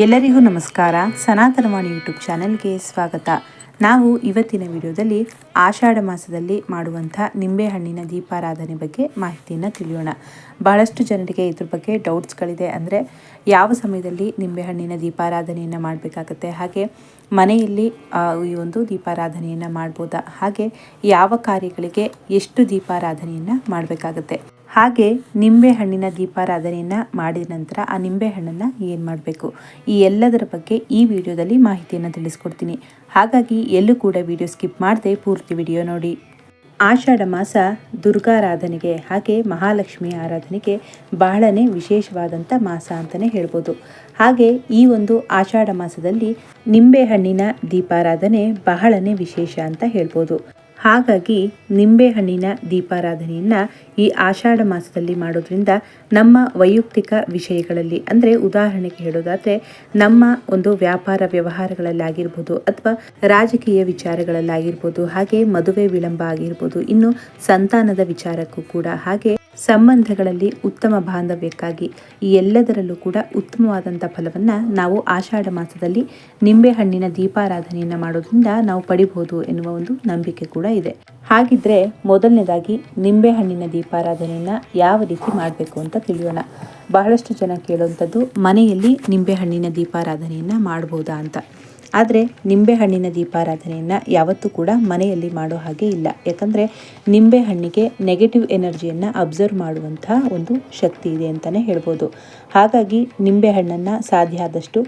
ಎಲ್ಲರಿಗೂ ನಮಸ್ಕಾರ. ಸನಾತನವಾಣಿ ಯೂಟ್ಯೂಬ್ ಚಾನೆಲ್ಗೆ ಸ್ವಾಗತ. ನಾವು ಇವತ್ತಿನ ವಿಡಿಯೋದಲ್ಲಿ ಆಷಾಢ ಮಾಸದಲ್ಲಿ ಮಾಡುವಂಥ ನಿಂಬೆಹಣ್ಣಿನ ದೀಪಾರಾಧನೆ ಬಗ್ಗೆ ಮಾಹಿತಿಯನ್ನು ತಿಳಿಯೋಣ. ಬಹಳಷ್ಟು ಜನರಿಗೆ ಇದ್ರ ಬಗ್ಗೆ ಡೌಟ್ಸ್ಗಳಿದೆ ಅಂದರೆ ಯಾವ ಸಮಯದಲ್ಲಿ ನಿಂಬೆಹಣ್ಣಿನ ದೀಪಾರಾಧನೆಯನ್ನು ಮಾಡಬೇಕಾಗತ್ತೆ? ಹಾಗೆ ಮನೆಯಲ್ಲಿ ಈ ಒಂದು ದೀಪಾರಾಧನೆಯನ್ನು ಮಾಡ್ಬೋದಾ? ಹಾಗೆ ಯಾವ ಕಾರ್ಯಗಳಿಗೆ ಎಷ್ಟು ದೀಪಾರಾಧನೆಯನ್ನು ಮಾಡಬೇಕಾಗತ್ತೆ? ಹಾಗೆ ನಿಂಬೆ ಹಣ್ಣಿನ ದೀಪಾರಾಧನೆಯನ್ನು ಮಾಡಿದ ನಂತರ ಆ ನಿಂಬೆ ಹಣ್ಣನ್ನು ಏನು ಮಾಡಬೇಕು? ಈ ಎಲ್ಲದರ ಬಗ್ಗೆ ಈ ವಿಡಿಯೋದಲ್ಲಿ ಮಾಹಿತಿಯನ್ನು ತಿಳಿಸ್ಕೊಡ್ತೀನಿ. ಹಾಗಾಗಿ ಎಲ್ಲೂ ಕೂಡ ವಿಡಿಯೋ ಸ್ಕಿಪ್ ಮಾಡದೆ ಪೂರ್ತಿ ವಿಡಿಯೋ ನೋಡಿ. ಆಷಾಢ ಮಾಸ ದುರ್ಗಾರಾಧನೆಗೆ ಹಾಗೆ ಮಹಾಲಕ್ಷ್ಮಿ ಆರಾಧನೆಗೆ ಬಹಳನೇ ವಿಶೇಷವಾದಂಥ ಮಾಸ ಅಂತಲೇ ಹೇಳ್ಬೋದು. ಹಾಗೆ ಈ ಒಂದು ಆಷಾಢ ಮಾಸದಲ್ಲಿ ನಿಂಬೆಹಣ್ಣಿನ ದೀಪಾರಾಧನೆ ಬಹಳನೇ ವಿಶೇಷ ಅಂತ ಹೇಳ್ಬೋದು. ಹಾಗಾಗಿ ನಿಂಬೆಹಣ್ಣಿನ ದೀಪಾರಾಧನೆಯನ್ನು ಈ ಆಷಾಢ ಮಾಸದಲ್ಲಿ ಮಾಡೋದ್ರಿಂದ ನಮ್ಮ ವೈಯಕ್ತಿಕ ವಿಷಯಗಳಲ್ಲಿ, ಅಂದರೆ ಉದಾಹರಣೆಗೆ ಹೇಳೋದಾದರೆ ನಮ್ಮ ಒಂದು ವ್ಯಾಪಾರ ವ್ಯವಹಾರಗಳಲ್ಲಾಗಿರ್ಬೋದು ಅಥವಾ ರಾಜಕೀಯ ವಿಚಾರಗಳಲ್ಲಾಗಿರ್ಬೋದು, ಹಾಗೆ ಮದುವೆ ವಿಳಂಬ ಆಗಿರ್ಬೋದು, ಇನ್ನು ಸಂತಾನದ ವಿಚಾರಕ್ಕೂ ಕೂಡ ಹಾಗೆ ಸಂಬಂಧಗಳಲ್ಲಿ ಉತ್ತಮ ಬಾಂಧವ್ಯಕ್ಕಾಗಿ ಈ ಎಲ್ಲದರಲ್ಲೂ ಕೂಡ ಉತ್ತಮವಾದಂಥ ಫಲವನ್ನು ನಾವು ಆಷಾಢ ಮಾಸದಲ್ಲಿ ನಿಂಬೆಹಣ್ಣಿನ ದೀಪಾರಾಧನೆಯನ್ನು ಮಾಡೋದ್ರಿಂದ ನಾವು ಪಡಿಬಹುದು ಎನ್ನುವ ಒಂದು ನಂಬಿಕೆ ಕೂಡ ಇದೆ. ಹಾಗಿದ್ರೆ ಮೊದಲನೇದಾಗಿ ನಿಂಬೆಹಣ್ಣಿನ ದೀಪಾರಾಧನೆಯನ್ನು ಯಾವ ರೀತಿ ಮಾಡಬೇಕು ಅಂತ ತಿಳಿಯೋಣ. ಬಹಳಷ್ಟು ಜನ ಕೇಳುವಂಥದ್ದು ಮನೆಯಲ್ಲಿ ನಿಂಬೆಹಣ್ಣಿನ ದೀಪಾರಾಧನೆಯನ್ನು ಮಾಡ್ಬೋದಾ ಅಂತ. ಆದರೆ ನಿಂಬೆಹಣ್ಣಿನ ದೀಪಾರಾಧನೆಯನ್ನು ಯಾವತ್ತೂ ಕೂಡ ಮನೆಯಲ್ಲಿ ಮಾಡೋ ಹಾಗೆ ಇಲ್ಲ. ಯಾಕಂದರೆ ನಿಂಬೆಹಣ್ಣಿಗೆ ನೆಗೆಟಿವ್ ಎನರ್ಜಿಯನ್ನು ಅಬ್ಸರ್ವ್ ಮಾಡುವಂಥ ಒಂದು ಶಕ್ತಿ ಇದೆ ಅಂತಲೇ ಹೇಳ್ಬೋದು. ಹಾಗಾಗಿ ನಿಂಬೆಹಣ್ಣನ್ನು ಸಾಧ್ಯ ಆದಷ್ಟು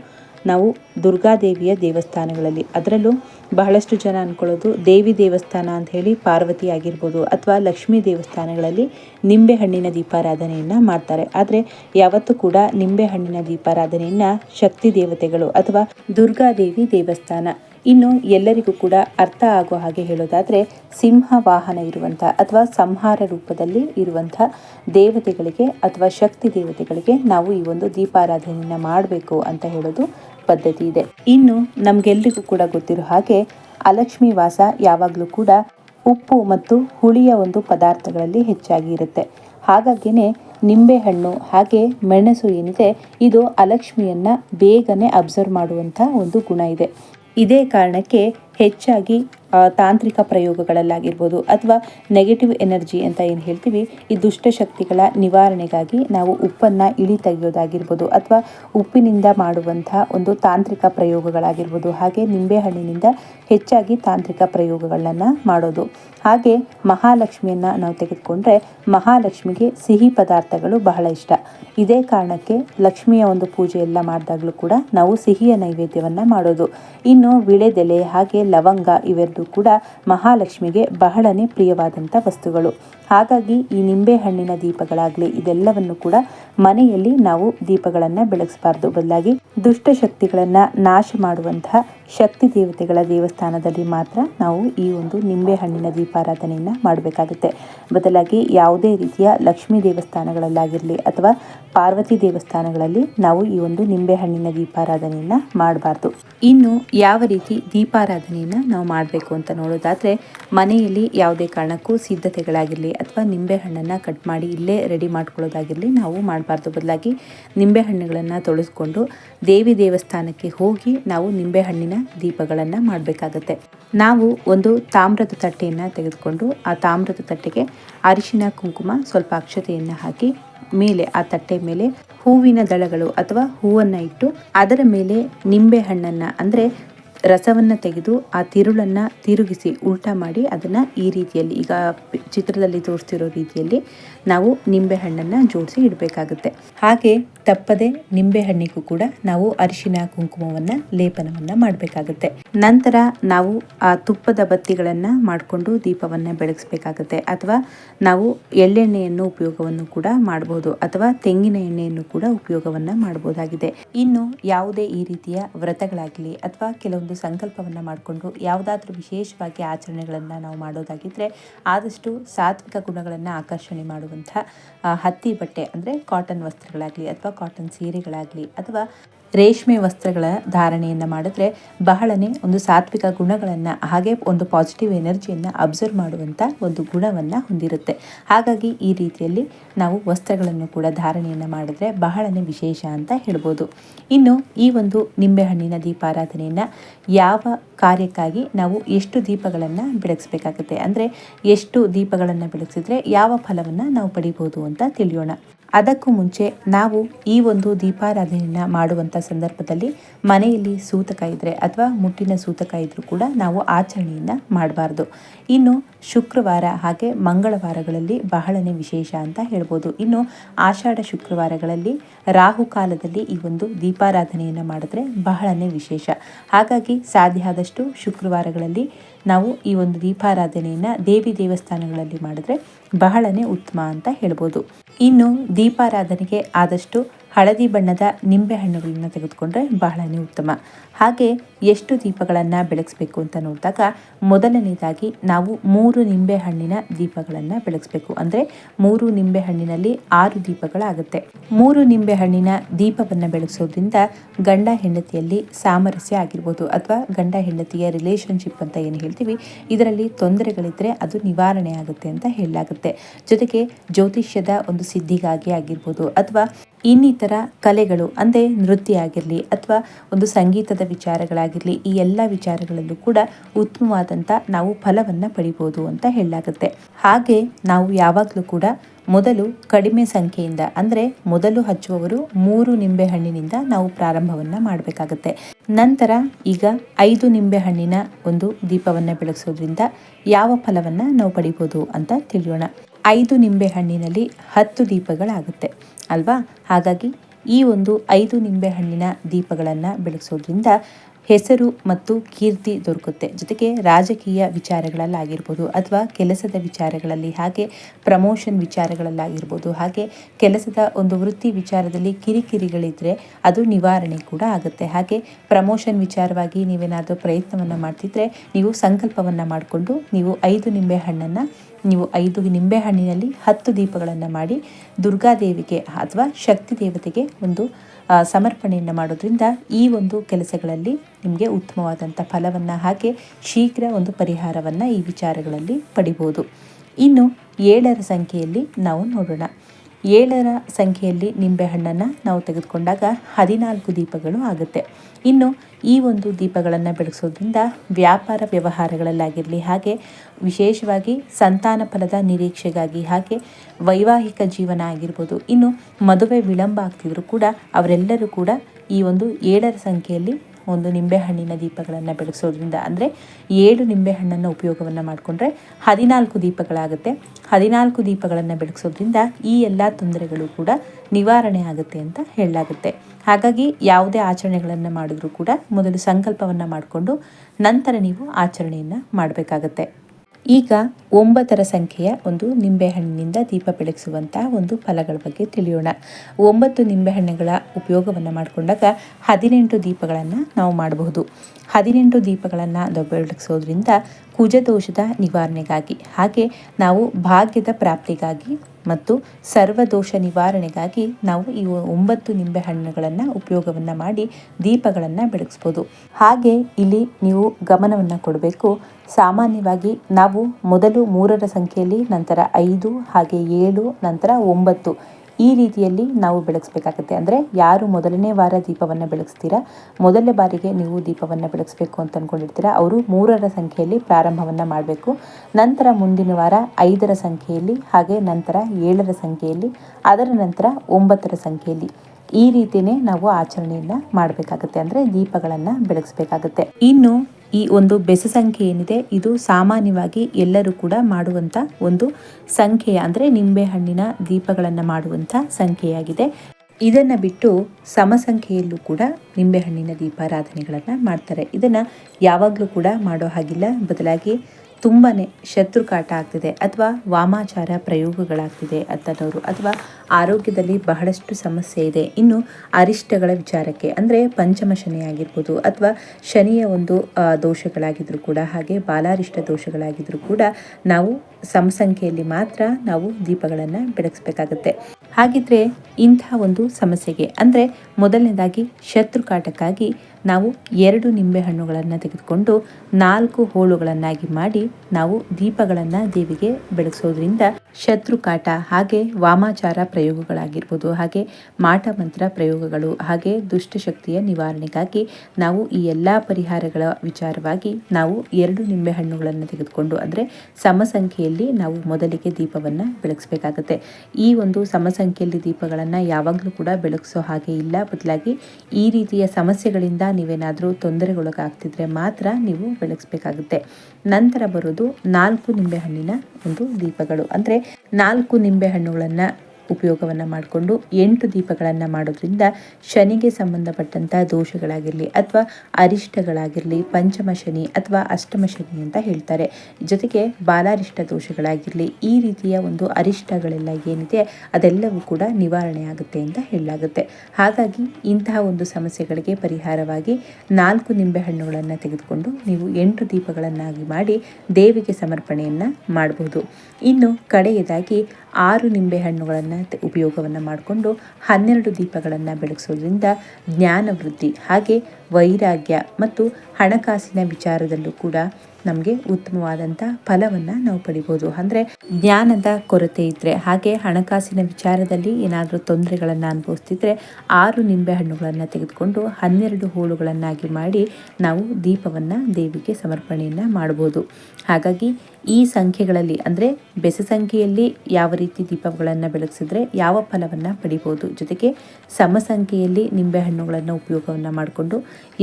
ನಾವು ದುರ್ಗಾದೇವಿಯ ದೇವಸ್ಥಾನಗಳಲ್ಲಿ. ಅದರಲ್ಲೂ ಬಹಳಷ್ಟು ಜನ ಅಂದ್ಕೊಳ್ಳೋದು ದೇವಿ ದೇವಸ್ಥಾನ ಅಂತ ಹೇಳಿ ಪಾರ್ವತಿ ಆಗಿರ್ಬೋದು ಅಥವಾ ಲಕ್ಷ್ಮೀ ದೇವಸ್ಥಾನಗಳಲ್ಲಿ ನಿಂಬೆಹಣ್ಣಿನ ದೀಪಾರಾಧನೆಯನ್ನು ಮಾಡ್ತಾರೆ. ಆದರೆ ಯಾವತ್ತೂ ಕೂಡ ನಿಂಬೆಹಣ್ಣಿನ ದೀಪಾರಾಧನೆಯನ್ನು ಶಕ್ತಿ ದೇವತೆಗಳು ಅಥವಾ ದುರ್ಗಾದೇವಿ ದೇವಸ್ಥಾನ ಇನ್ನು ಎಲ್ಲರಿಗೂ ಕೂಡ ಅರ್ಥ ಆಗೋ ಹಾಗೆ ಹೇಳೋದಾದರೆ ಸಿಂಹ ವಾಹನ ಇರುವಂಥ ಅಥವಾ ಸಂಹಾರ ರೂಪದಲ್ಲಿ ಇರುವಂಥ ದೇವತೆಗಳಿಗೆ ಅಥವಾ ಶಕ್ತಿ ದೇವತೆಗಳಿಗೆ ನಾವು ಈ ಒಂದು ದೀಪಾರಾಧನೆಯನ್ನು ಮಾಡಬೇಕು ಅಂತ ಹೇಳೋದು ಪದ್ಧತಿ ಇದೆ. ಇನ್ನು ನಮಗೆಲ್ಲರಿಗೂ ಕೂಡ ಗೊತ್ತಿರೋ ಹಾಗೆ ಅಲಕ್ಷ್ಮಿ ವಾಸ ಯಾವಾಗಲೂ ಕೂಡ ಉಪ್ಪು ಮತ್ತು ಹುಳಿಯ ಒಂದು ಪದಾರ್ಥಗಳಲ್ಲಿ ಹೆಚ್ಚಾಗಿ ಇರುತ್ತೆ. ಹಾಗಾಗಿನೇ ನಿಂಬೆಹಣ್ಣು ಹಾಗೆ ಮೆಣಸು ಏನಿದೆ, ಇದು ಅಲಕ್ಷ್ಮಿಯನ್ನು ಬೇಗನೆ ಅಬ್ಸರ್ವ್ ಮಾಡುವಂಥ ಒಂದು ಗುಣ ಇದೆ. ಇದೇ ಕಾರಣಕ್ಕೆ ಹೆಚ್ಚಾಗಿ ತಾಂತ್ರಿಕ ಪ್ರಯೋಗಗಳಲ್ಲಾಗಿರ್ಬೋದು ಅಥವಾ ನೆಗೆಟಿವ್ ಎನರ್ಜಿ ಅಂತ ಏನು ಹೇಳ್ತೀವಿ, ಈ ದುಷ್ಟಶಕ್ತಿಗಳ ನಿವಾರಣೆಗಾಗಿ ನಾವು ಉಪ್ಪನ್ನು ಇಳಿ ತೆಗೆಯೋದಾಗಿರ್ಬೋದು ಅಥವಾ ಉಪ್ಪಿನಿಂದ ಮಾಡುವಂಥ ಒಂದು ತಾಂತ್ರಿಕ ಪ್ರಯೋಗಗಳಾಗಿರ್ಬೋದು, ಹಾಗೆ ನಿಂಬೆಹಣ್ಣಿನಿಂದ ಹೆಚ್ಚಾಗಿ ತಾಂತ್ರಿಕ ಪ್ರಯೋಗಗಳನ್ನು ಮಾಡೋದು. ಹಾಗೆ ಮಹಾಲಕ್ಷ್ಮಿಯನ್ನು ನಾವು ತೆಗೆದುಕೊಂಡ್ರೆ ಮಹಾಲಕ್ಷ್ಮಿಗೆ ಸಿಹಿ ಪದಾರ್ಥಗಳು ಬಹಳ ಇಷ್ಟ. ಇದೇ ಕಾರಣಕ್ಕೆ ಲಕ್ಷ್ಮಿಯ ಒಂದು ಪೂಜೆ ಎಲ್ಲ ಮಾಡಿದಾಗಲೂ ಕೂಡ ನಾವು ಸಿಹಿಯ ನೈವೇದ್ಯವನ್ನು ಮಾಡೋದು. ಇನ್ನು, ವಿಳೆದೆಲೆ, ಹಾಗೆ ಲವಂಗ ಇವೆರಡೂ ಕೂಡ ಮಹಾಲಕ್ಷ್ಮಿಗೆ ಬಹಳನೇ ಪ್ರಿಯವಾದಂಥ ವಸ್ತುಗಳು. ಹಾಗಾಗಿ ಈ ನಿಂಬೆಹಣ್ಣಿನ ದೀಪಗಳಾಗಲಿ ಇದೆಲ್ಲವನ್ನು ಕೂಡ ಮನೆಯಲ್ಲಿ ನಾವು ದೀಪಗಳನ್ನು ಬೆಳಗಿಸಬಾರ್ದು. ಬದಲಾಗಿ ದುಷ್ಟಶಕ್ತಿಗಳನ್ನು ನಾಶ ಮಾಡುವಂತಹ ಶಕ್ತಿ ದೇವತೆಗಳ ದೇವಸ್ಥಾನದಲ್ಲಿ ಮಾತ್ರ ನಾವು ಈ ಒಂದು ನಿಂಬೆಹಣ್ಣಿನ ದೀಪಾರಾಧನೆಯನ್ನು ಮಾಡಬೇಕಾಗುತ್ತೆ. ಬದಲಾಗಿ ಯಾವುದೇ ರೀತಿಯ ಲಕ್ಷ್ಮೀ ದೇವಸ್ಥಾನಗಳಲ್ಲಾಗಿರಲಿ ಅಥವಾ ಪಾರ್ವತಿ ದೇವಸ್ಥಾನಗಳಲ್ಲಿ ನಾವು ಈ ಒಂದು ನಿಂಬೆಹಣ್ಣಿನ ದೀಪಾರಾಧನೆಯನ್ನು ಮಾಡಬಾರ್ದು. ಇನ್ನು ಯಾವ ರೀತಿ ದೀಪಾರಾಧನೆಯನ್ನು ನಾವು ಮಾಡಬೇಕು ಅಂತ ನೋಡೋದಾದರೆ, ಮನೆಯಲ್ಲಿ ಯಾವುದೇ ಕಾರಣಕ್ಕೂ ಸಿದ್ಧತೆಗಳಾಗಿರಲಿ ಅಥವಾ ನಿಂಬೆಹಣ್ಣನ್ನು ಕಟ್ ಮಾಡಿ ಇಲ್ಲೇ ರೆಡಿ ಮಾಡ್ಕೊಳ್ಳೋದಾಗಿರಲಿ ನಾವು ಮಾಡಬಾರ್ದು. ಬದಲಾಗಿ ನಿಂಬೆಹಣ್ಣುಗಳನ್ನು ತೊಳೆಸ್ಕೊಂಡು ದೇವಿ ದೇವಸ್ಥಾನಕ್ಕೆ ಹೋಗಿ ನಾವು ನಿಂಬೆಹಣ್ಣಿನ ದೀಪಗಳನ್ನು ಮಾಡಬೇಕಾಗತ್ತೆ. ನಾವು ಒಂದು ತಾಮ್ರದ ತಟ್ಟೆಯನ್ನು ತೆಗೆದುಕೊಂಡು ಆ ತಾಮ್ರದ ತಟ್ಟೆಗೆ ಅರಿಶಿನ, ಕುಂಕುಮ ಸ್ವಲ್ಪ ಅಕ್ಷತೆಯನ್ನು ಹಾಕಿ, ಮೇಲೆ ಆ ತಟ್ಟೆ ಮೇಲೆ ಹೂವಿನ ದಳಗಳು ಅಥವಾ ಹೂವನ್ನು ಇಟ್ಟು ಅದರ ಮೇಲೆ ನಿಂಬೆ ಹಣ್ಣನ್ನು ಅಂದರೆ ರಸವನ್ನು ತೆಗೆದು ಆ ತಿರುಳನ್ನು ತಿರುಗಿಸಿ ಉಲ್ಟಾ ಮಾಡಿ ಅದನ್ನು ಈ ರೀತಿಯಲ್ಲಿ ಈಗ ಚಿತ್ರದಲ್ಲಿ ತೋರಿಸ್ತಿರೋ ರೀತಿಯಲ್ಲಿ ನಾವು ನಿಂಬೆ ಹಣ್ಣನ್ನು ಜೋಡಿಸಿ ಇಡಬೇಕಾಗುತ್ತೆ. ಹಾಗೆ ತಪ್ಪದೆ ನಿಂಬೆ ಹಣ್ಣಿಗೂ ಕೂಡ ನಾವು ಅರಿಶಿನ, ಕುಂಕುಮವನ್ನು, ಲೇಪನವನ್ನು ಮಾಡಬೇಕಾಗುತ್ತೆ. ನಂತರ ನಾವು ಆ ತುಪ್ಪದ ಬತ್ತಿಗಳನ್ನು ಮಾಡಿಕೊಂಡು ದೀಪವನ್ನು ಬೆಳಗಿಸಬೇಕಾಗುತ್ತೆ. ಅಥವಾ ನಾವು ಎಳ್ಳೆಣ್ಣೆಯನ್ನು ಉಪಯೋಗವನ್ನು ಕೂಡ ಮಾಡಬಹುದು ಅಥವಾ ತೆಂಗಿನ ಎಣ್ಣೆಯನ್ನು ಕೂಡ ಉಪಯೋಗವನ್ನು ಮಾಡಬಹುದಾಗಿದೆ ಇನ್ನು ಯಾವುದೇ ಈ ರೀತಿಯ ವ್ರತಗಳಾಗಲಿ ಅಥವಾ ಕೆಲವೊಂದು ಸಂಕಲ್ಪವನ್ನು ಮಾಡಿಕೊಂಡು ಯಾವುದಾದ್ರೂ ವಿಶೇಷವಾಗಿ ಆಚರಣೆಗಳನ್ನು ನಾವು ಮಾಡೋದಾಗಿದ್ದರೆ ಆದಷ್ಟು ಸಾತ್ವಿಕ ಗುಣಗಳನ್ನು ಆಕರ್ಷಣೆ ಮಾಡುವಂಥ ಹತ್ತಿ ಬಟ್ಟೆ ಅಂದರೆ ಕಾಟನ್ ವಸ್ತ್ರಗಳಾಗಲಿ ಅಥವಾ ಕಾಟನ್ ಸೀರೆಗಳಾಗಲಿ ಅಥವಾ ರೇಷ್ಮೆ ವಸ್ತ್ರಗಳ ಧಾರಣೆಯನ್ನು ಮಾಡಿದ್ರೆ ಬಹಳನೇ ಒಂದು ಸಾತ್ವಿಕ ಗುಣಗಳನ್ನು, ಹಾಗೆ ಒಂದು ಪಾಸಿಟಿವ್ ಎನರ್ಜಿಯನ್ನು ಅಬ್ಸರ್ವ್ ಮಾಡುವಂಥ ಒಂದು ಗುಣವನ್ನು ಹೊಂದಿರುತ್ತೆ. ಹಾಗಾಗಿ ಈ ರೀತಿಯಲ್ಲಿ ನಾವು ವಸ್ತ್ರಗಳನ್ನು ಕೂಡ ಧಾರಣೆಯನ್ನು ಮಾಡಿದ್ರೆ ಬಹಳನೇ ವಿಶೇಷ ಅಂತ ಹೇಳ್ಬೋದು. ಇನ್ನು ಈ ಒಂದು ನಿಂಬೆಹಣ್ಣಿನ ದೀಪಾರಾಧನೆಯನ್ನು ಯಾವ ಕಾರ್ಯಕ್ಕಾಗಿ ನಾವು ಎಷ್ಟು ದೀಪಗಳನ್ನು ಬೆಳಗಿಸ್ಬೇಕಾಗುತ್ತೆ? ಅಂದರೆ ಎಷ್ಟು ದೀಪಗಳನ್ನು ಬೆಳಗಿಸಿದ್ರೆ ಯಾವ ಫಲವನ್ನು ನಾವು ಪಡಿಬೋದು ಅಂತ ತಿಳಿಯೋಣ. ಅದಕ್ಕೂ ಮುಂಚೆ ನಾವು ಈ ಒಂದು ದೀಪಾರಾಧನೆಯನ್ನು ಮಾಡುವಂಥ ಸಂದರ್ಭದಲ್ಲಿ ಮನೆಯಲ್ಲಿ ಸೂತಕ ಇದ್ದರೆ ಅಥವಾ ಮುಟ್ಟಿನ ಸೂತಕ ಇದ್ದರೂ ಕೂಡ ನಾವು ಆಚರಣೆಯನ್ನು ಮಾಡಬಾರ್ದು. ಇನ್ನು ಶುಕ್ರವಾರ ಹಾಗೆ ಮಂಗಳವಾರಗಳಲ್ಲಿ ಬಹಳನೇ ವಿಶೇಷ ಅಂತ ಹೇಳ್ಬೋದು. ಇನ್ನು ಆಷಾಢ ಶುಕ್ರವಾರಗಳಲ್ಲಿ ರಾಹುಕಾಲದಲ್ಲಿ ಈ ಒಂದು ದೀಪಾರಾಧನೆಯನ್ನು ಮಾಡಿದ್ರೆ ಬಹಳನೇ ವಿಶೇಷ. ಹಾಗಾಗಿ ಸಾಧ್ಯ ಆದಷ್ಟು ಶುಕ್ರವಾರಗಳಲ್ಲಿ ನಾವು ಈ ಒಂದು ದೀಪಾರಾಧನೆಯನ್ನು ದೇವಿ ದೇವಸ್ಥಾನಗಳಲ್ಲಿ ಮಾಡಿದ್ರೆ ಬಹಳನೇ ಉತ್ತಮ ಅಂತ ಹೇಳ್ಬೋದು. ಇನ್ನು ದೀಪಾರಾಧನೆಗೆ ಆದಷ್ಟು ಹಳದಿ ಬಣ್ಣದ ನಿಂಬೆ ಹಣ್ಣುಗಳನ್ನು ತೆಗೆದುಕೊಂಡ್ರೆ ಬಹಳನೇ ಉತ್ತಮ. ಹಾಗೆ ಎಷ್ಟು ದೀಪಗಳನ್ನು ಬೆಳಗಿಸ್ಬೇಕು ಅಂತ ನೋಡಿದಾಗ ಮೊದಲನೇದಾಗಿ ನಾವು ಮೂರು ನಿಂಬೆ ಹಣ್ಣಿನ ದೀಪಗಳನ್ನು ಬೆಳಗಿಸ್ಬೇಕು. ಅಂದರೆ ಮೂರು ನಿಂಬೆ ಹಣ್ಣಿನಲ್ಲಿ ಆರು ದೀಪಗಳಾಗುತ್ತೆ. ಮೂರು ನಿಂಬೆ ಹಣ್ಣಿನ ದೀಪವನ್ನು ಬೆಳಗಿಸೋದ್ರಿಂದ ಗಂಡ ಹೆಂಡತಿಯಲ್ಲಿ ಸಾಮರಸ್ಯ ಆಗಿರ್ಬೋದು ಅಥವಾ ಗಂಡ ಹೆಂಡತಿಯ ರಿಲೇಷನ್ಶಿಪ್ ಅಂತ ಏನು ಹೇಳ್ತೀವಿ, ಇದರಲ್ಲಿ ತೊಂದರೆಗಳಿದ್ದರೆ ಅದು ನಿವಾರಣೆ ಆಗುತ್ತೆ ಅಂತ ಹೇಳಲಾಗುತ್ತೆ. ಜೊತೆಗೆ ಜ್ಯೋತಿಷ್ಯದ ಒಂದು ಸಿದ್ಧಿಗಾಗಿ ಆಗಿರ್ಬೋದು ಅಥವಾ ಇನ್ನಿತರ ಕಲೆಗಳು, ಅಂದರೆ ನೃತ್ಯ ಆಗಿರಲಿ ಅಥವಾ ಒಂದು ಸಂಗೀತದ ವಿಚಾರಗಳಾಗಿರಲಿ, ಈ ಎಲ್ಲ ವಿಚಾರಗಳಲ್ಲೂ ಕೂಡ ಉತ್ತಮವಾದಂಥ ನಾವು ಫಲವನ್ನು ಪಡಿಬೋದು ಅಂತ ಹೇಳಲಾಗುತ್ತೆ. ಹಾಗೆ ನಾವು ಯಾವಾಗಲೂ ಕೂಡ ಮೊದಲು ಕಡಿಮೆ ಸಂಖ್ಯೆಯಿಂದ, ಅಂದರೆ ಮೊದಲು ಹಚ್ಚುವವರು ಮೂರು ನಿಂಬೆ ಹಣ್ಣಿನಿಂದ ನಾವು ಪ್ರಾರಂಭವನ್ನು ಮಾಡಬೇಕಾಗತ್ತೆ. ನಂತರ ಈಗ ಐದು ನಿಂಬೆ ಹಣ್ಣಿನ ಒಂದು ದೀಪವನ್ನು ಬೆಳಗಿಸೋದ್ರಿಂದ ಯಾವ ಫಲವನ್ನು ನಾವು ಪಡಿಬೋದು ಅಂತ ತಿಳಿಯೋಣ. ಐದು ನಿಂಬೆ ಹಣ್ಣಿನಲ್ಲಿ ಹತ್ತು ದೀಪಗಳಾಗುತ್ತೆ. ಅಲ್ವಾ? ಹಾಗಾಗಿ ಈ ಒಂದು ಐದು ನಿಂಬೆ ಹಣ್ಣಿನ ದೀಪಗಳನ್ನು ಬೆಳಗಿಸೋದ್ರಿಂದ ಹೆಸರು ಮತ್ತು ಕೀರ್ತಿ ದೊರಕುತ್ತೆ. ಜೊತೆಗೆ ರಾಜಕೀಯ ವಿಚಾರಗಳಲ್ಲಾಗಿರ್ಬೋದು ಅಥವಾ ಕೆಲಸದ ವಿಚಾರಗಳಲ್ಲಿ, ಹಾಗೆ ಪ್ರಮೋಷನ್ ವಿಚಾರಗಳಲ್ಲಾಗಿರ್ಬೋದು, ಹಾಗೆ ಕೆಲಸದ ಒಂದು ವೃತ್ತಿ ವಿಚಾರದಲ್ಲಿ ಕಿರಿಕಿರಿಗಳಿದ್ದರೆ ಅದು ನಿವಾರಣೆ ಕೂಡ ಆಗುತ್ತೆ. ಹಾಗೆ ಪ್ರಮೋಷನ್ ವಿಚಾರವಾಗಿ ನೀವೇನಾದರೂ ಪ್ರಯತ್ನವನ್ನು ಮಾಡ್ತಿದ್ರೆ ನೀವು ಸಂಕಲ್ಪವನ್ನು ಮಾಡಿಕೊಂಡು ನೀವು ಐದು ನಿಂಬೆ ಹಣ್ಣನ್ನು, ನೀವು ಐದು ನಿಂಬೆಹಣ್ಣಿನಲ್ಲಿ ಹತ್ತು ದೀಪಗಳನ್ನು ಮಾಡಿ ದುರ್ಗಾದೇವಿಗೆ ಅಥವಾ ಶಕ್ತಿ ದೇವತೆಗೆ ಒಂದು ಸಮರ್ಪಣೆಯನ್ನು ಮಾಡೋದ್ರಿಂದ ಈ ಒಂದು ಕೆಲಸಗಳಲ್ಲಿ ನಿಮಗೆ ಉತ್ತಮವಾದಂಥ ಫಲವನ್ನು ಹಾಗೆ ಶೀಘ್ರ ಒಂದು ಪರಿಹಾರವನ್ನು ಈ ವಿಚಾರಗಳಲ್ಲಿ ಪಡಿಬೋದು. ಇನ್ನು ಏಳರ ಸಂಖ್ಯೆಯಲ್ಲಿ ನಾವು ನೋಡೋಣ. ಏಳರ ಸಂಖ್ಯೆಯಲ್ಲಿ ನಿಂಬೆಹಣ್ಣನ್ನು ನಾವು ತೆಗೆದುಕೊಂಡಾಗ ಹದಿನಾಲ್ಕು ದೀಪಗಳು ಆಗುತ್ತೆ. ಇನ್ನು ಈ ಒಂದು ದೀಪಗಳನ್ನು ಬೆಳಗಿಸೋದ್ರಿಂದ ವ್ಯಾಪಾರ ವ್ಯವಹಾರಗಳಲ್ಲಾಗಿರಲಿ, ಹಾಗೆ ವಿಶೇಷವಾಗಿ ಸಂತಾನ ಫಲದ ನಿರೀಕ್ಷೆಗಾಗಿ, ಹಾಗೆ ವೈವಾಹಿಕ ಜೀವನ ಆಗಿರ್ಬೋದು, ಇನ್ನು ಮದುವೆ ವಿಳಂಬ ಆಗ್ತಿದ್ರು ಕೂಡ ಅವರೆಲ್ಲರೂ ಕೂಡ ಈ ಒಂದು ಏಳರ ಸಂಖ್ಯೆಯಲ್ಲಿ ಒಂದು ನಿಂಬೆಹಣ್ಣಿನ ದೀಪಗಳನ್ನು ಬೆಳಗಿಸೋದ್ರಿಂದ, ಅಂದರೆ ಏಳು ನಿಂಬೆಹಣ್ಣನ್ನು ಉಪಯೋಗವನ್ನು ಮಾಡಿಕೊಂಡ್ರೆ ಹದಿನಾಲ್ಕು ದೀಪಗಳಾಗುತ್ತೆ. ಹದಿನಾಲ್ಕು ದೀಪಗಳನ್ನು ಬೆಳಗಿಸೋದ್ರಿಂದ ಈ ಎಲ್ಲ ತೊಂದರೆಗಳು ಕೂಡ ನಿವಾರಣೆ ಆಗುತ್ತೆ ಅಂತ ಹೇಳಲಾಗುತ್ತೆ. ಹಾಗಾಗಿ ಯಾವುದೇ ಆಚರಣೆಗಳನ್ನು ಮಾಡಿದರೂ ಕೂಡ ಮೊದಲು ಸಂಕಲ್ಪವನ್ನು ಮಾಡಿಕೊಂಡು ನಂತರ ನೀವು ಆಚರಣೆಯನ್ನು ಮಾಡಬೇಕಾಗತ್ತೆ. ಈಗ ಒಂಬತ್ತರ ಸಂಖ್ಯೆಯ ಒಂದು ನಿಂಬೆಹಣ್ಣಿನಿಂದ ದೀಪ ಬೆಳಗಿಸುವಂತಹ ಒಂದು ಫಲಗಳ ಬಗ್ಗೆ ತಿಳಿಯೋಣ. ಒಂಬತ್ತು ನಿಂಬೆಹಣ್ಣುಗಳ ಉಪಯೋಗವನ್ನು ಮಾಡಿಕೊಂಡಾಗ ಹದಿನೆಂಟು ದೀಪಗಳನ್ನು ನಾವು ಮಾಡಬಹುದು. ಹದಿನೆಂಟು ದೀಪಗಳನ್ನು ಬೆಳಗಿಸೋದ್ರಿಂದ ಕುಜದೋಷದ ನಿವಾರಣೆಗಾಗಿ. ಹಾಗೆ ನಾವು ಭಾಗ್ಯದ ಪ್ರಾಪ್ತಿಗಾಗಿ ಮತ್ತು ಸರ್ವದೋಷ ನಿವಾರಣೆಗಾಗಿ ನಾವು ಈ ಒಂಬತ್ತು ನಿಂಬೆ ಹಣ್ಣುಗಳನ್ನು ಉಪಯೋಗವನ್ನು ಮಾಡಿ ದೀಪಗಳನ್ನು ಬೆಳಗಿಸ್ಬೋದು. ಹಾಗೆ ಇಲ್ಲಿ ನೀವು ಗಮನವನ್ನು ಕೊಡಬೇಕು. ಸಾಮಾನ್ಯವಾಗಿ ನಾವು ಮೊದಲು ಮೂರರ ಸಂಖ್ಯೆಯಲ್ಲಿ ನಂತರ ಐದು ಹಾಗೆ ಏಳು ನಂತರ ಒಂಬತ್ತು ಈ ರೀತಿಯಲ್ಲಿ ನಾವು ಬೆಳಗಿಸ್ಬೇಕಾಗತ್ತೆ. ಅಂದರೆ ಯಾರು ಮೊದಲನೇ ವಾರ ದೀಪವನ್ನು ಬೆಳಗಿಸ್ತೀರಾ? ಮೊದಲನೇ ಬಾರಿಗೆ ನೀವು ದೀಪವನ್ನು ಬೆಳಗಿಸ್ಬೇಕು ಅಂತ ಅಂದ್ಕೊಂಡಿರ್ತೀರಾ ಅವರು ಮೂರರ ಸಂಖ್ಯೆಯಲ್ಲಿ ಪ್ರಾರಂಭವನ್ನು ಮಾಡಬೇಕು. ನಂತರ ಮುಂದಿನ ವಾರ ಐದರ ಸಂಖ್ಯೆಯಲ್ಲಿ ಹಾಗೆ ನಂತರ ಏಳರ ಸಂಖ್ಯೆಯಲ್ಲಿ, ಅದರ ನಂತರ ಒಂಬತ್ತರ ಸಂಖ್ಯೆಯಲ್ಲಿ ಈ ರೀತಿಯೇ ನಾವು ಆಚರಣೆಯನ್ನು ಮಾಡಬೇಕಾಗತ್ತೆ. ಅಂದರೆ ದೀಪಗಳನ್ನು ಬೆಳಗಿಸ್ಬೇಕಾಗತ್ತೆ. ಇನ್ನು ಈ ಒಂದು ಬೆಸ ಸಂಖ್ಯೆ ಏನಿದೆ, ಇದು ಸಾಮಾನ್ಯವಾಗಿ ಎಲ್ಲರೂ ಕೂಡ ಮಾಡುವಂಥ ಒಂದು ಸಂಖ್ಯೆ ಅಂದರೆ ನಿಂಬೆಹಣ್ಣಿನ ದೀಪಗಳನ್ನು ಮಾಡುವಂಥ ಸಂಖ್ಯೆಯಾಗಿದೆ. ಇದನ್ನು ಬಿಟ್ಟು ಸಮ ಸಂಖ್ಯೆಯಲ್ಲೂ ಕೂಡ ನಿಂಬೆಹಣ್ಣಿನ ದೀಪಾರಾಧನೆಗಳನ್ನು ಮಾಡ್ತಾರೆ. ಇದನ್ನು ಯಾವಾಗಲೂ ಕೂಡ ಮಾಡೋ ಹಾಗಿಲ್ಲ. ಬದಲಾಗಿ ತುಂಬಾ ಶತ್ರುಕಾಟ ಆಗ್ತಿದೆ ಅಥವಾ ವಾಮಾಚಾರ ಪ್ರಯೋಗಗಳಾಗ್ತಿದೆ ಅಂತನವರು ಅಥವಾ ಆರೋಗ್ಯದಲ್ಲಿ ಬಹಳಷ್ಟು ಸಮಸ್ಯೆ ಇದೆ. ಇನ್ನು ಅರಿಷ್ಟಗಳ ವಿಚಾರಕ್ಕೆ, ಅಂದರೆ ಪಂಚಮ ಶನಿ ಆಗಿರ್ಬೋದು ಅಥವಾ ಶನಿಯ ಒಂದು ದೋಷಗಳಾಗಿದ್ದರೂ ಕೂಡ ಹಾಗೆ ಬಾಲಾರಿಷ್ಟ ದೋಷಗಳಾಗಿದ್ದರೂ ಕೂಡ ನಾವು ಸಂಖ್ಯೆಯಲ್ಲಿ ಮಾತ್ರ ನಾವು ದೀಪಗಳನ್ನು ಬೆಳಗಿಸ್ಬೇಕಾಗತ್ತೆ. ಹಾಗಿದ್ರೆ ಇಂಥ ಒಂದು ಸಮಸ್ಯೆಗೆ, ಅಂದರೆ ಮೊದಲನೇದಾಗಿ ಶತ್ರುಕಾಟಕ್ಕಾಗಿ ನಾವು ಎರಡು ನಿಂಬೆ ಹಣ್ಣುಗಳನ್ನು ತೆಗೆದುಕೊಂಡು ನಾಲ್ಕು ಹೋಳುಗಳನ್ನಾಗಿ ಮಾಡಿ ನಾವು ದೀಪಗಳನ್ನು ದೇವಿಗೆ ಬೆಳಗಿಸೋದ್ರಿಂದ ಶತ್ರುಕಾಟ ಹಾಗೆ ವಾಮಾಚಾರ ಪ್ರಯೋಗಗಳಾಗಿರ್ಬೋದು, ಹಾಗೆ ಮಾಟ ಮಂತ್ರ ಪ್ರಯೋಗಗಳು, ಹಾಗೆ ದುಷ್ಟಶಕ್ತಿಯ ನಿವಾರಣೆಗಾಗಿ ನಾವು ಈ ಎಲ್ಲ ಪರಿಹಾರಗಳ ವಿಚಾರವಾಗಿ ನಾವು ಎರಡು ನಿಂಬೆ ಹಣ್ಣುಗಳನ್ನು ತೆಗೆದುಕೊಂಡು, ಅಂದರೆ ಸಮಸಂಖ್ಯೆಯಲ್ಲಿ ನಾವು ಮೊದಲಿಗೆ ದೀಪವನ್ನು ಬೆಳಗಿಸ್ಬೇಕಾಗತ್ತೆ. ಈ ಒಂದು ಸಮಸಂಖ್ಯೆಯಲ್ಲಿ ದೀಪಗಳನ್ನು ಯಾವಾಗಲೂ ಕೂಡ ಬೆಳಗಿಸೋ ಹಾಗೆ ಇಲ್ಲ. ಬದಲಾಗಿ ಈ ರೀತಿಯ ಸಮಸ್ಯೆಗಳಿಂದ ನೀವೇನಾದರೂ ತೊಂದರೆಗೊಳಗಾಗ್ತಿದ್ರೆ ಮಾತ್ರ ನೀವು ಬೆಳಗಿಸ್ಬೇಕಾಗುತ್ತೆ. ನಂತರ ಬರೋದು ನಾಲ್ಕು ನಿಂಬೆಹಣ್ಣಿನ ಒಂದು ದೀಪಗಳು. ಅಂದರೆ ನಾಲ್ಕು ನಿಂಬೆಹಣ್ಣುಗಳನ್ನು ಉಪಯೋಗವನ್ನು ಮಾಡಿಕೊಂಡು ಎಂಟು ದೀಪಗಳನ್ನು ಮಾಡೋದ್ರಿಂದ ಶನಿಗೆ ಸಂಬಂಧಪಟ್ಟಂಥ ದೋಷಗಳಾಗಿರಲಿ ಅಥವಾ ಅರಿಷ್ಟಗಳಾಗಿರಲಿ, ಪಂಚಮ ಶನಿ ಅಥವಾ ಅಷ್ಟಮ ಶನಿ ಅಂತ ಹೇಳ್ತಾರೆ. ಜೊತೆಗೆ ಬಾಲಾರಿಷ್ಟ ದೋಷಗಳಾಗಿರಲಿ, ಈ ರೀತಿಯ ಒಂದು ಅರಿಷ್ಟಗಳೆಲ್ಲ ಏನಿದೆ ಅದೆಲ್ಲವೂ ಕೂಡ ನಿವಾರಣೆ ಆಗುತ್ತೆ ಅಂತ ಹೇಳಲಾಗುತ್ತೆ. ಹಾಗಾಗಿ ಇಂತಹ ಒಂದು ಸಮಸ್ಯೆಗಳಿಗೆ ಪರಿಹಾರವಾಗಿ ನಾಲ್ಕು ನಿಂಬೆ ಹಣ್ಣುಗಳನ್ನು ತೆಗೆದುಕೊಂಡು ನೀವು ಎಂಟು ದೀಪಗಳನ್ನಾಗಿ ಮಾಡಿ ದೇವಿಗೆ ಸಮರ್ಪಣೆಯನ್ನು ಮಾಡಬಹುದು ಇನ್ನು ಕಡೆಯದಾಗಿ ಆರು ನಿಂಬೆ ಹಣ್ಣುಗಳನ್ನು ಉಪಯೋಗವನ್ನು ಮಾಡಿಕೊಂಡು ಹನ್ನೆರಡು ದೀಪಗಳನ್ನು ಬೆಳಗಿಸೋದ್ರಿಂದ ಜ್ಞಾನ ವೃದ್ಧಿ, ಹಾಗೆ ವೈರಾಗ್ಯ ಮತ್ತು ಹಣಕಾಸಿನ ವಿಚಾರದಲ್ಲೂ ಕೂಡ ನಮಗೆ ಉತ್ತಮವಾದಂಥ ಫಲವನ್ನು ನಾವು ಪಡಿಬೋದು. ಅಂದರೆ ಜ್ಞಾನದ ಕೊರತೆ ಇದ್ದರೆ ಹಾಗೆ ಹಣಕಾಸಿನ ವಿಚಾರದಲ್ಲಿ ಏನಾದರೂ ತೊಂದರೆಗಳನ್ನು ಅನುಭವಿಸ್ತಿದ್ರೆ ಆರು ನಿಂಬೆ ಹಣ್ಣುಗಳನ್ನು ತೆಗೆದುಕೊಂಡು ಹನ್ನೆರಡು ಹೋಳುಗಳನ್ನಾಗಿ ಮಾಡಿ ನಾವು ದೀಪವನ್ನು ದೇವಿಗೆ ಸಮರ್ಪಣೆಯನ್ನು ಮಾಡ್ಬೋದು. ಹಾಗಾಗಿ ಈ ಸಂಖ್ಯೆಗಳಲ್ಲಿ, ಅಂದರೆ ಬೆಸ ಸಂಖ್ಯೆಯಲ್ಲಿ ಯಾವ ರೀತಿ ದೀಪಗಳನ್ನು ಬೆಳಗಿಸಿದ್ರೆ ಯಾವ ಫಲವನ್ನು ಪಡಿಬೋದು. ಜೊತೆಗೆ ಸಮ ಸಂಖ್ಯೆಯಲ್ಲಿ ನಿಂಬೆಹಣ್ಣುಗಳನ್ನು ಉಪಯೋಗವನ್ನು ಮಾಡಿಕೊಂಡು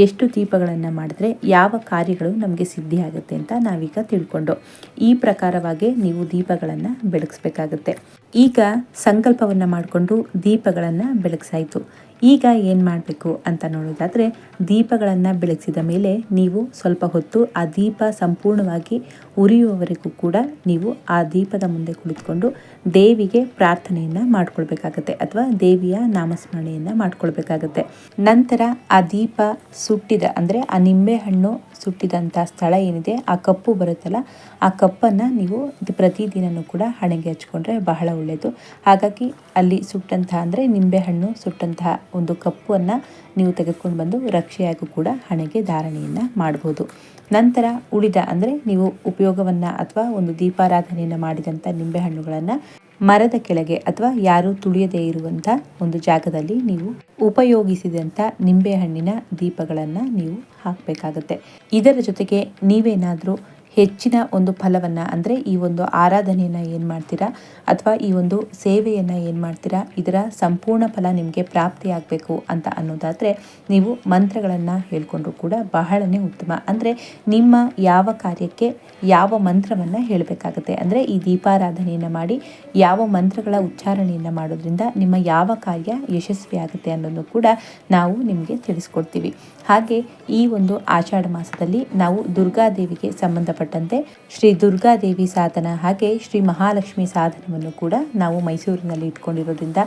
ಎಷ್ಟು ದೀಪಗಳನ್ನು ಮಾಡಿದ್ರೆ ಯಾವ ಕಾರ್ಯಗಳು ನಮಗೆ ಸಿದ್ಧಿಯಾಗುತ್ತೆ ಅಂತ ನಾವೀಗ ತಿಳ್ಕೊಂಡು ಈ ಪ್ರಕಾರವಾಗಿ ನೀವು ದೀಪಗಳನ್ನು ಬೆಳಗಿಸ್ಬೇಕಾಗತ್ತೆ. ಈಗ ಸಂಕಲ್ಪವನ್ನು ಮಾಡಿಕೊಂಡು ದೀಪಗಳನ್ನು ಬೆಳಗ್ಸಾಯಿತು. ಈಗ ಏನು ಮಾಡಬೇಕು ಅಂತ ನೋಡೋದಾದರೆ ದೀಪಗಳನ್ನು ಬೆಳಗಿಸಿದ ಮೇಲೆ ನೀವು ಸ್ವಲ್ಪ ಹೊತ್ತು ಆ ದೀಪ ಸಂಪೂರ್ಣವಾಗಿ ಉರಿಯುವವರೆಗೂ ಕೂಡ ನೀವು ಆ ದೀಪದ ಮುಂದೆ ಕುಳಿತುಕೊಂಡು ದೇವಿಗೆ ಪ್ರಾರ್ಥನೆಯನ್ನು ಮಾಡಿಕೊಳ್ಬೇಕಾಗತ್ತೆ ಅಥವಾ ದೇವಿಯ ನಾಮಸ್ಮರಣೆಯನ್ನು ಮಾಡ್ಕೊಳ್ಬೇಕಾಗತ್ತೆ. ನಂತರ ಆ ದೀಪ ಸುಟ್ಟಿದ ಅಂದರೆ ಆ ನಿಂಬೆಹಣ್ಣು ಸುಟ್ಟಿದಂಥ ಸ್ಥಳ ಏನಿದೆ, ಆ ಕಪ್ಪು ಬರುತ್ತಲ್ಲ, ಆ ಕಪ್ಪನ್ನು ನೀವು ಪ್ರತಿದಿನವೂ ಕೂಡ ಹಣೆಗೆ ಹಚ್ಕೊಂಡ್ರೆ ಬಹಳ ಒಳ್ಳೆಯದು ಹಾಗಾಗಿ ಅಲ್ಲಿ ಸುಟ್ಟಂತಹ ಅಂದರೆ ನಿಂಬೆಹಣ್ಣು ಸುಟ್ಟಂತಹ ಒಂದು ಕಪ್ಪನ್ನು ನೀವು ತೆಗೆದುಕೊಂಡು ಬಂದು ರಕ್ಷೆಯಾಗೂ ಕೂಡ ಹಣೆಗೆ ಧಾರಣೆಯನ್ನು ಮಾಡ್ಬೋದು. ನಂತರ ಉಳಿದ ಅಂದರೆ ನೀವು ಉಪಯೋಗವನ್ನು ಅಥವಾ ಒಂದು ದೀಪಾರಾಧನೆಯನ್ನು ಮಾಡಿದಂಥ ನಿಂಬೆಹಣ್ಣುಗಳನ್ನು ಮರದ ಕೆಳಗೆ ಅಥವಾ ಯಾರು ತುಳಿಯದೇ ಇರುವಂಥ ಒಂದು ಜಾಗದಲ್ಲಿ ನೀವು ಉಪಯೋಗಿಸಿದಂಥ ನಿಂಬೆಹಣ್ಣಿನ ದೀಪಗಳನ್ನು ನೀವು ಹಾಕಬೇಕಾಗತ್ತೆ. ಇದರ ಜೊತೆಗೆ ನೀವೇನಾದರೂ ಹೆಚ್ಚಿನ ಒಂದು ಫಲವನ್ನು ಅಂದರೆ ಈ ಒಂದು ಆರಾಧನೆಯನ್ನು ಏನು ಮಾಡ್ತೀರಾ? ಅಥವಾ ಈ ಒಂದು ಸೇವೆಯನ್ನು ಏನು ಮಾಡ್ತೀರಾ? ಇದರ ಸಂಪೂರ್ಣ ಫಲ ನಿಮಗೆ ಪ್ರಾಪ್ತಿಯಾಗಬೇಕು ಅಂತ ಅನ್ನೋದಾದರೆ ನೀವು ಮಂತ್ರಗಳನ್ನು ಹೇಳ್ಕೊಂಡ್ರು ಕೂಡ ಬಹಳನೇ ಉತ್ತಮ. ಅಂದರೆ ನಿಮ್ಮ ಯಾವ ಕಾರ್ಯಕ್ಕೆ ಯಾವ ಮಂತ್ರವನ್ನು ಹೇಳಬೇಕಾಗತ್ತೆ? ಅಂದರೆ ಈ ದೀಪಾರಾಧನೆಯನ್ನು ಮಾಡಿ ಯಾವ ಮಂತ್ರಗಳ ಉಚ್ಚಾರಣೆಯನ್ನು ಮಾಡೋದ್ರಿಂದ ನಿಮ್ಮ ಯಾವ ಕಾರ್ಯ ಯಶಸ್ವಿ ಆಗುತ್ತೆ ಅನ್ನೋದು ಕೂಡ ನಾವು ನಿಮಗೆ ತಿಳಿಸ್ಕೊಡ್ತೀವಿ. ಹಾಗೆ ಈ ಒಂದು ಆಷಾಢ ಮಾಸದಲ್ಲಿ ನಾವು ದುರ್ಗಾದೇವಿಗೆ ಸಂಬಂಧಪಟ್ಟಂತೆ ಶ್ರೀ ದುರ್ಗಾದೇವಿ ಸಾಧನ ಹಾಗೆ ಶ್ರೀ ಮಹಾಲಕ್ಷ್ಮಿ ಸಾಧನವನ್ನು ಕೂಡ ನಾವು ಮೈಸೂರಿನಲ್ಲಿ ಇಟ್ಕೊಂಡಿರೋದ್ರಿಂದ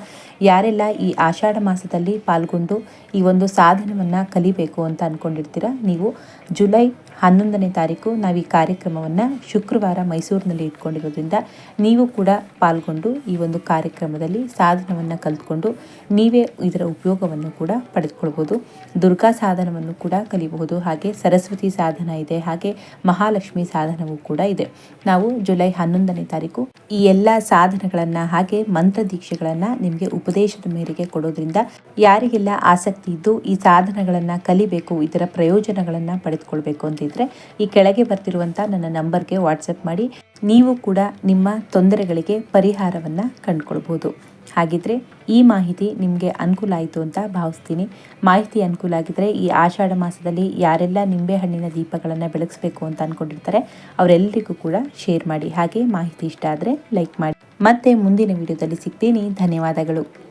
ಯಾರೆಲ್ಲ ಈ ಆಷಾಢ ಮಾಸದಲ್ಲಿ ಪಾಲ್ಗೊಂಡು ಈ ಒಂದು ಸಾಧನವನ್ನು ಕಲಿಬೇಕು ಅಂತ ಅಂದ್ಕೊಂಡಿರ್ತೀರ ನೀವು ಜುಲೈ ಹನ್ನೊಂದನೇ ತಾರೀಕು ನಾವು ಈ ಕಾರ್ಯಕ್ರಮವನ್ನು ಶುಕ್ರವಾರ ಮೈಸೂರಿನಲ್ಲಿ ಇಟ್ಕೊಂಡಿರೋದ್ರಿಂದ ನೀವು ಕೂಡ ಪಾಲ್ಗೊಂಡು ಈ ಒಂದು ಕಾರ್ಯಕ್ರಮದಲ್ಲಿ ಸಾಧನವನ್ನು ಕಲಿತ್ಕೊಂಡು ನೀವೇ ಇದರ ಉಪಯೋಗವನ್ನು ಕೂಡ ಪಡೆದುಕೊಳ್ಬೋದು. ದುರ್ಗಾ ಸಾಧನವನ್ನು ಕೂಡ ಕಲಿಬಹುದು. ಹಾಗೆ ಸರಸ್ವತಿ ಸಾಧನ ಇದೆ. ಹಾಗೆ ಮಹಾಲಕ್ಷ್ಮಿ ಸಾಧನವೂ ಕೂಡ ಇದೆ. ನಾವು ಜುಲೈ ಹನ್ನೊಂದನೇ ತಾರೀಕು ಈ ಎಲ್ಲ ಸಾಧನಗಳನ್ನು ಹಾಗೆ ಮಂತ್ರ ದೀಕ್ಷೆಗಳನ್ನು ನಿಮಗೆ ಉಪದೇಶದ ಮೇರೆಗೆ ಕೊಡೋದ್ರಿಂದ ಯಾರಿಗೆಲ್ಲ ಆಸಕ್ತಿ ಇದ್ದು ಈ ಸಾಧನಗಳನ್ನು ಕಲಿಬೇಕು, ಇದರ ಪ್ರಯೋಜನಗಳನ್ನು ಪಡೆದುಕೊಳ್ಬೇಕು ಅಂತಿದ್ರೆ ಈ ಕೆಳಗೆ ಬರ್ತಿರುವಂಥ ನನ್ನ ನಂಬರ್ಗೆ ವಾಟ್ಸಪ್ ಮಾಡಿ. ನೀವು ಕೂಡ ನಿಮ್ಮ ತೊಂದರೆಗಳಿಗೆ ಪರಿಹಾರವನ್ನು ಕಂಡುಕೊಳ್ಬೋದು. ಹಾಗಿದ್ರೆ ಈ ಮಾಹಿತಿ ನಿಮಗೆ ಅನುಕೂಲ ಆಯಿತು ಅಂತ ಭಾವಿಸ್ತೀನಿ. ಮಾಹಿತಿ ಅನುಕೂಲ ಆಗಿದ್ರೆ ಈ ಆಷಾಢ ಮಾಸದಲ್ಲಿ ಯಾರೆಲ್ಲ ನಿಂಬೆಹಣ್ಣಿನ ದೀಪಗಳನ್ನು ಬೆಳಗಿಸ್ಬೇಕು ಅಂತ ಅಂದ್ಕೊಂಡಿರ್ತಾರೆ ಅವರೆಲ್ಲರಿಗೂ ಕೂಡ ಶೇರ್ ಮಾಡಿ. ಹಾಗೆ ಮಾಹಿತಿ ಇಷ್ಟ ಆದರೆ ಲೈಕ್ ಮಾಡಿ. ಮತ್ತೆ ಮುಂದಿನ ವಿಡಿಯೋದಲ್ಲಿ ಸಿಗ್ತೀನಿ. ಧನ್ಯವಾದಗಳು.